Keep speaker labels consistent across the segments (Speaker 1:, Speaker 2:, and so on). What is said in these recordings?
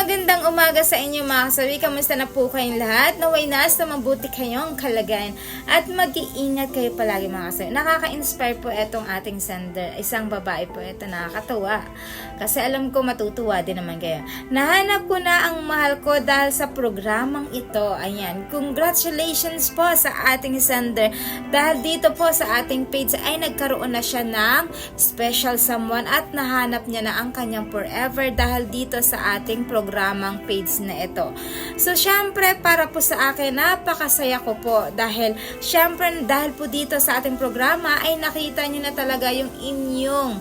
Speaker 1: magandang umaga sa inyo mga kasawi. Kamusta na po kayong lahat? Naway nasa mabuti kayong kalagayan at mag-iingat kayo palagi mga kasawi. Nakaka-inspire po itong ating sender. Isang babae po ito nakakatawa. Kasi alam ko matutuwa din naman kayo. Nahanap ko na ang mahal ko dahil sa programang ito. Ayan, congratulations po sa ating sender. Dahil dito po sa ating page ay nagkaroon na siya ng special someone at nahanap niya na ang kanyang forever dahil dito sa ating programang page na ito. So, syempre, para po sa akin, napakasaya ko po dahil, syempre, dahil po dito sa ating programa ay nakita niyo na talaga yung inyong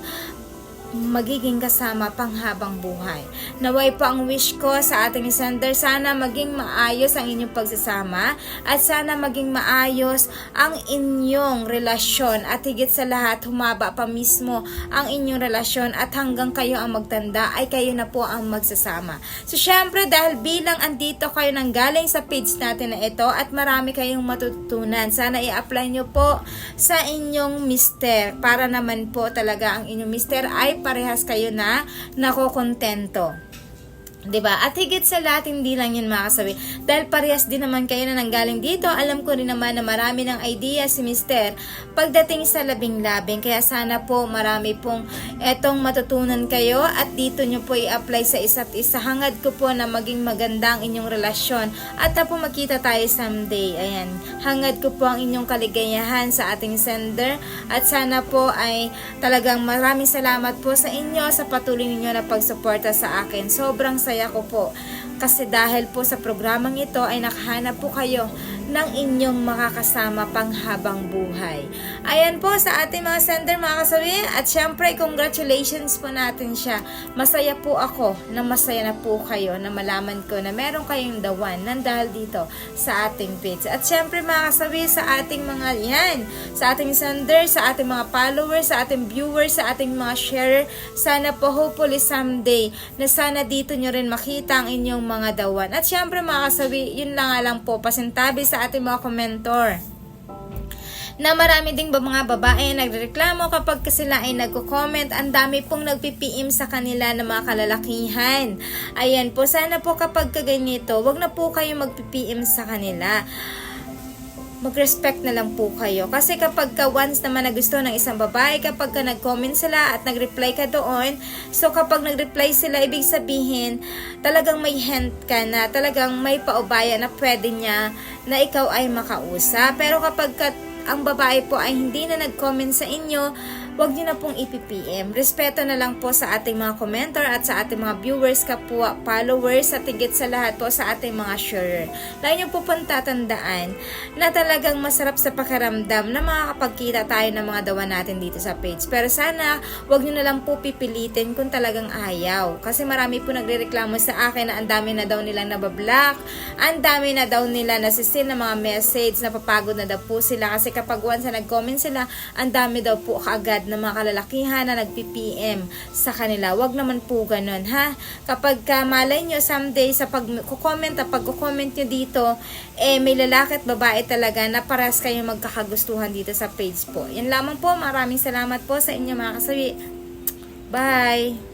Speaker 1: magiging kasama panghabang buhay. Naway po ang wish ko sa ating sender, sana maging maayos ang inyong pagsasama at sana maging maayos ang inyong relasyon at higit sa lahat humaba pa mismo ang inyong relasyon at hanggang kayo ang magtanda ay kayo na po ang magsasama. So syempre dahil bilang andito kayo nang galing sa page natin na ito at marami kayong matutunan, sana i-apply nyo po sa inyong mister para naman po talaga ang inyong mister ay parehas kayo na nakokontento. 'Di ba? At higit sa lahat, hindi lang yun makasabi. Dahil parehas din naman kayo na nanggaling dito, alam ko rin naman na marami ng idea si Mister pagdating sa labing-labing. Kaya sana po marami pong etong matutunan kayo at dito nyo po i-apply sa isa't isa. Hangad ko po na maging maganda ang inyong relasyon at na po makita tayo someday. Ayan. Hangad ko po ang inyong kaligayahan sa ating sender at sana po ay talagang maraming salamat po sa inyo sa patuloy ninyo na pagsuporta sa akin. Sobrang saya ko po. Kasi dahil po sa programang ito ay nakahanap po kayo ng inyong makakasama panghabang buhay. Ayan po sa ating mga sender mga kasabi at syempre congratulations po natin siya. Masaya po ako na masaya na po kayo na malaman ko na meron kayong the one nang dahil dito sa ating page. At syempre mga kasabi sa ating mga yan, sa ating sender, sa ating mga followers, sa ating viewers, sa ating mga sharer, sana po hopefully someday na sana dito nyo rin makita ang inyong mga dawan. At syempre mga kasabi, yun lang nga lang po, pasintabi sa ating mga komentor na marami ding ba mga babae na nagreklamo kapag sila ay nagko-comment. Ang dami pong nagpipiim sa kanila ng mga kalalakihan. Ayan po, sana po kapag kaganito, wag na po kayo magpipiim sa kanila mag-respect na lang po kayo. Kasi kapag ka once naman na gusto ng isang babae, kapag ka nag-comment sila at nag-reply ka doon, so kapag nag-reply sila, ibig sabihin, talagang may hint ka na, talagang may paubaya na pwede niya na ikaw ay makausap. Pero kapag ka, ang babae po ay hindi na nag-comment sa inyo, wag niyo na pong ipipm. Respeto na lang po sa ating mga commenter at sa ating mga viewers, kapwa, followers, at higit sa lahat po sa ating mga sharer. Lagi niyo po pong tatandaan na talagang masarap sa pakiramdam na makakapagkita tayo ng mga dawa natin dito sa page. Pero sana, wag niyo na lang po pipilitin kung talagang ayaw. Kasi marami po nagrereklamo sa akin na ang dami na daw nilang nabablock, ang dami na daw nila nasisil na mga message, napapagod na daw po sila. Kasi kapag once na nag-comment sila, ang dami daw po kaagad ng mga kalalakihan na nag-PPM sa kanila. Wag naman po ganun, ha? Kapag ka malay nyo someday sa pag-comment at pag-comment nyo dito, eh may lalaki at babae talaga na paras kayo magkakagustuhan dito sa page po. Yan lamang po. Maraming salamat po sa inyo mga kasawi. Bye!